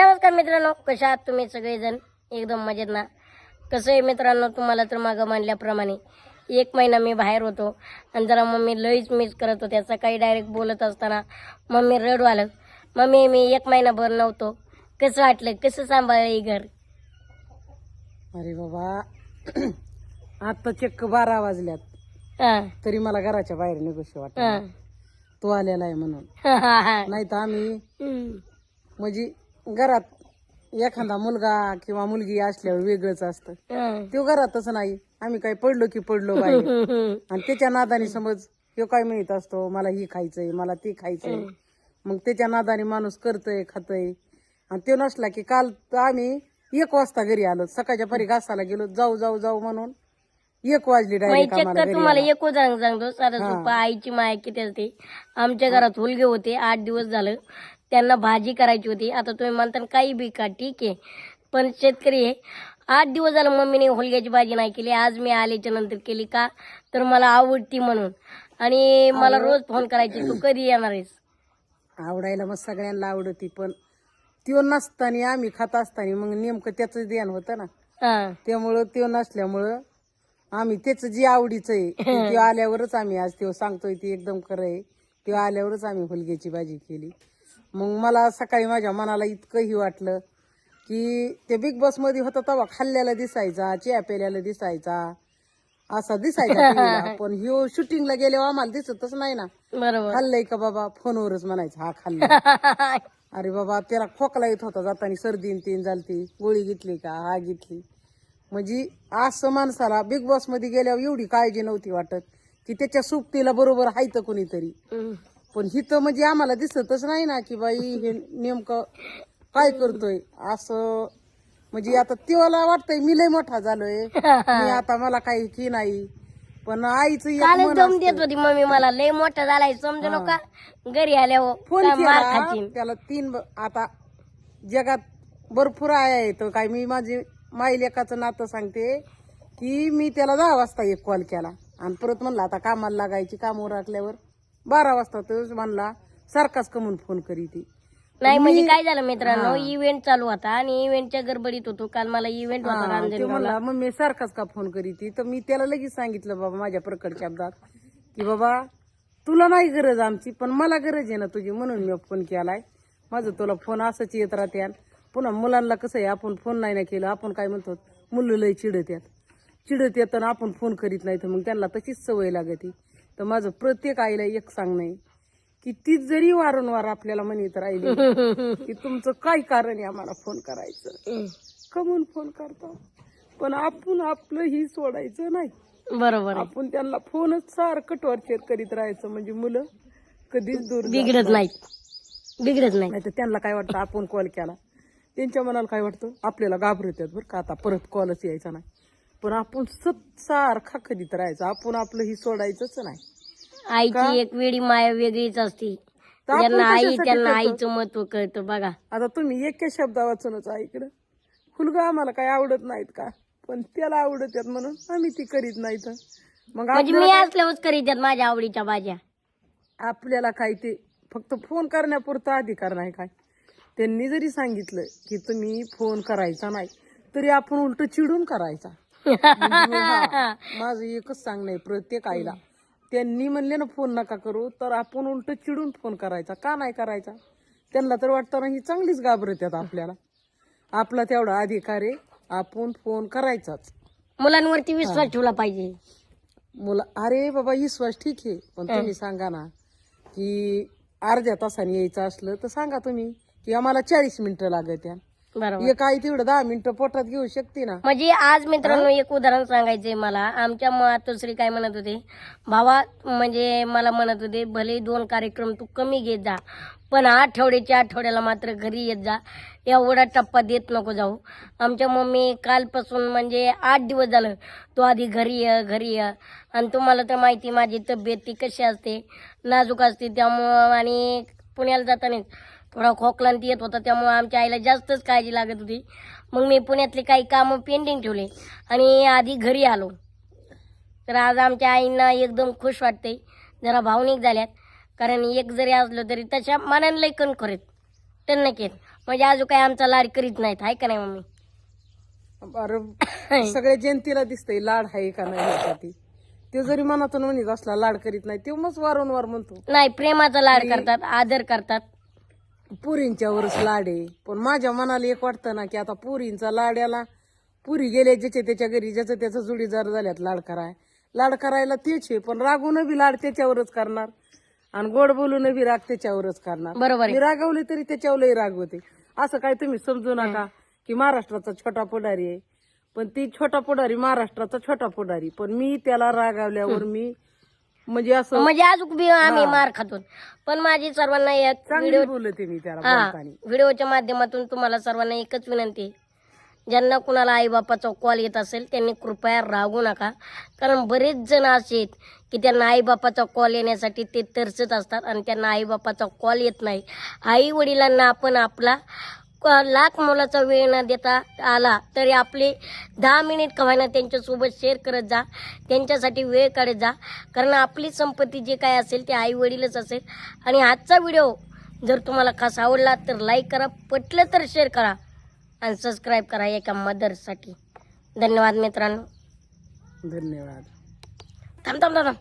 नमस्कार मित्रांनो कशा आहात तुम्ही सगळेजण? एकदम मजेत ना? कसं आहे मित्रांनो तुम्हाला तर मागं मांडल्याप्रमाणे. एक महिना मी बाहेर होतो आणि जरा मम्मी लईच मिस करत होत्या सकाळी डायरेक्ट बोलत असताना मम्मी रडू आलं मम्मी मी एक महिनाभर नव्हतो. कसं वाटलं? कसं सांभाळलं हे घर? अरे बाबा आता चक्क बारा वाजल्यात. हां. तरी मला घराच्या बाहेर निघूशी वाटत. हां. तो आलेला आहे म्हणून. नाही तर आम्ही. म्हणजे घरात एखादा मुलगा किंवा मुलगी असल्यावर वेगळंच असतं. तो घरातच नाही. आम्ही काय पडलो की पडलो हम्म. आणि त्याच्या नादाने समज तो काय म्हणत असतो मला ही खायचंय मला ते खायचंय. मग त्याच्या नादाने माणूस करतय खातय. आणि तो नसला की काल तर आम्ही एक वाजता घरी आलो. सकाळच्या परी घासाला गेलो जाऊ जाऊ जाऊ म्हणून एक वाजली डायरेक्ट तुम्हाला. एक सांगतो सारं सोपं आईची माया किती असते आमच्या घरात हुलगे होते. आठ दिवस झालं. त्यांना भाजी करायची होती. आता तुम्ही म्हणता काही बी का ठीक आहे. पण शेतकरी आहे आठ दिवस झालं मम्मीने हुलग्याची भाजी नाही केली. आज मी आल्याच्यानंतर केली का? तर मला आवडती म्हणून. आणि मला रोज फोन करायची तू कधी येणार आहेस? आवडायला मग सगळ्यांना आवडती पण त्यो नसताना आम्ही खात असताना मग नेमकं त्याचं ध्यान होतं ना. हा. त्यामुळं त्यो नसल्यामुळं आम्ही त्याचं जे आवडीचं आहे ते त्यो आल्यावरच आम्ही आज त्यो सांगतोय ते एकदम खरं आहे. त्यो आल्यावरच आम्ही हुलग्याची भाजी केली. मग मला सकाळी माझ्या मनाला इतकंही वाटलं की ते बिग बॉसमध्ये होता तेव्हा खाल्ल्याला दिसायचा चिया पेल्याला दिसायचा असा दिसायचा. पण ह्यो शूटिंगला गेल्यावर आम्हाला दिसतच नाही ना. बरोबर. खाल्लंय का बाबा? फोनवरच म्हणायचं हा खाल्लं अरे बाबा त्याला खोकला येत होता जाताना सर्दी तीन झालती गोळी घेतली का? हा घेतली. म्हणजे असं माणसाला बिग बॉसमध्ये गेल्यावर एवढी काळजी नव्हती वाटत की त्याच्या सुप्तीला बरोबर हायत कोणीतरी. पण हिथं म्हणजे आम्हाला दिसतच नाही ना की बाई हे नेमकं काय करतोय. असं म्हणजे आता तेव्हाला वाटतंय मी लय मोठा झालोय. मी आता मला काही की नाही. पण आईचं एक कालच मन दम असतं. देत होती मम्मी मला. लय मोठा झालाय समजू नका. घरी आल्यावर फोन मार केला त्याला तीन ब- आता जगात भरपूर आहे तर काय मी माझी माई लेकाचं नातं सांगते की मी त्याला दहा वाजता एक कॉल केला. आणि परत म्हणला आता कामाला लागायची कामावर राखल्यावर बारा वाजता तो म्हणला सारखाच कमून फोन करी ती. नाही म्हणजे काय झालं मित्रांनो इव्हेंट चालू होता आणि इव्हेंटच्या गडबडीत होतो. काल मला इव्हेंट होता ते रांजणगावला. म्हणला मग मी सारखाच का फोन करी ती? तर मी त्याला लगेच सांगितलं बाबा माझ्या प्रकट शब्दात की बाबा तुला नाही गरज आमची पण मला गरज आहे ना तुझी म्हणून मी फोन केलाय. माझं तुला फोन असंच येत राहते पुन्हा मुलांना कसं आहे आपण फोन नाही ना केलं आपण काय म्हणतो मुलं लय चिडत येत चिडत येताना आपण फोन करीत नाही तर मग त्यांना तशीच सवय लागते. तर माझं प्रत्येक आईला एक सांगणं आहे की ती जरी वारंवार आपल्याला म्हणत राहिली की तुमचं काय कारण आहे आम्हाला फोन करायचं? कमून फोन करता. पण आपण आपलं ही सोडायचं नाही. बरोबर. आपण त्यांना फोनच सारखं टॉर्चर करीत राहायचं म्हणजे मुलं कधीच दूर बिघडत नाही. बिघडत नाही नाही तर त्यांना काय वाटतं? आपण कॉल केला. त्यांच्या मनाला काय वाटतं? आपल्याला घाबरतात बरं का? आता परत कॉलच यायचा नाही. पण आपण सत सारखा करीत राहायचं. आपण आपलं ही सोडायचंच नाही. आईची एक वेळी माया वेगळीच असते. तर आपण ज्यांना आई कशासाठी त्यांना करतो? आईचं महत्त्व कळतं बघा. आता तुम्ही एका शब्दा वाचूनच ऐकलं फुलगा आम्हाला काय आवडत नाहीत का? पण त्याला आवडत आहेत म्हणून आम्ही ती करीत नाहीत. मग म्हणजे आपल्याला मी असल्यावरच करीत आहेत माझ्या आवडीच्या भाज्या. आपल्याला काय ते फक्त फोन करण्यापुरता अधिकार नाही काय? त्यांनी जरी सांगितलं की तुम्ही फोन करायचा नाही तरी आपण उलट चिडून करायचा. माझं एकच सांगणं आहे प्रत्येक आईला. त्यांनी म्हणले ना फोन नका करू. तर आपण उलट चिडून फोन करायचा. का नाही करायचा? त्यांना तर वाटतं ना ही चांगलीच घाबरतात आपल्याला. आपला तेवढा अधिकार आहे आपण फोन करायचाच. मुलांवरती विश्वास ठेवला पाहिजे. मुला अरे बाबा विश्वास ठीक आहे. पण तुम्ही सांगा ना की अर्ध्या तासाने यायचं असलं तर सांगा तुम्ही की आम्हाला चाळीस मिनिटं लागत या बरोबर. एक आई तेवढं दहा मिनिटं पोटात घेऊ शकते ना. म्हणजे आज मित्रांनो एक उदाहरण सांगायचंय मला. आमच्या मातोश्री काय म्हणत होते? भावा म्हणजे मला म्हणत होते भले दोन कार्यक्रम तू कमी घेत जा पण आठवड्याच्या आठवड्याला मात्र घरी येत जा. एवढा टप्पा देत नको जाऊ. आमच्या मम्मी कालपासून म्हणजे आठ दिवस झालं तू आधी घरी ये घरी ये. आणि तुम्हाला तर माहिती माझी तब्येत ती कशी असते नाजूक असते त्यामुळं आणि पुण्याला जाताना थोडा खोकला आणि ते येत होता त्यामुळे आमच्या आईला जास्तच काळजी लागत होती. मग मी पुण्यातले काही कामं पेंडिंग ठेवले आणि आधी घरी आलो. तर आज आमच्या आईंना एकदम खुश वाटते जरा भावनिक झाल्यात. कारण एक जरी असलो तरी तशा मनाने लय कणखोरीत टन केत म्हणजे अजून काही आमचा लाड करीत नाहीत हाय का नाही मम्मी? अरे सगळ्या जयंतीला दिसतंय लाड आहे का नाही ते जरी मनातून म्हणत असला लाड करीत नाही ते मग वारंवार म्हणतो. नाही प्रेमाचा लाड करतात आदर करतात. पुरींच्यावरच लाड. आहे पण माझ्या मनाला एक वाटतं ना की आता पुरींचा लाड्याला पुरी गेले ज्याच्या त्याच्या घरी ज्याचं त्याचं जुडीदार झाल्यात लाड कराय लाड करायला तेच आहे पण रागून बी लाड त्याच्यावरच करणार. आणि गोड बोलून बी राग त्याच्यावरच करणार. बरोबर आहे. मी रागवले तरी त्याच्यावरही रागवते असं काय तुम्ही समजू नका की महाराष्ट्राचा छोटा पुढारी आहे. पण ती छोटा पुढारी महाराष्ट्राचा छोटा पुढारी. पण मी त्याला रागावल्यावर मी म्हणजे असं म्हणजे अजून बी आम्ही मार खातो पण माझी सर्वांना एक चांगली बोलते मी त्याला हा बोलताना. व्हिडिओच्या माध्यमातून तुम्हाला सर्वांना एकच विनंती आहे. ज्यांना कुणाला आईबापाचा कॉल येत असेल त्यांनी कृपया रागू नका. कारण बरेच जण असे आहेत की त्यांना आईबापाचा कॉल येण्यासाठी ते तरसत असतात आणि त्यांना आईबापाचा कॉल येत नाही. आई वडिलांना आपण आपला लाख मुलाचा वेळ न देता आला तरी आपले दहा मिनिट कव्हायना त्यांच्यासोबत शेअर करत जा. त्यांच्यासाठी वेळ काढत जा. कारण आपली संपत्ती जे काय असेल ते आई वडीलच असेल. आणि आजचा व्हिडिओ जर तुम्हाला खास आवडला तर लाईक करा पटलं तर शेअर करा आणि सबस्क्राईब करा एका मदरसाठी धन्यवाद मित्रांनो. धन्यवाद. थांब थांब थांब थांब.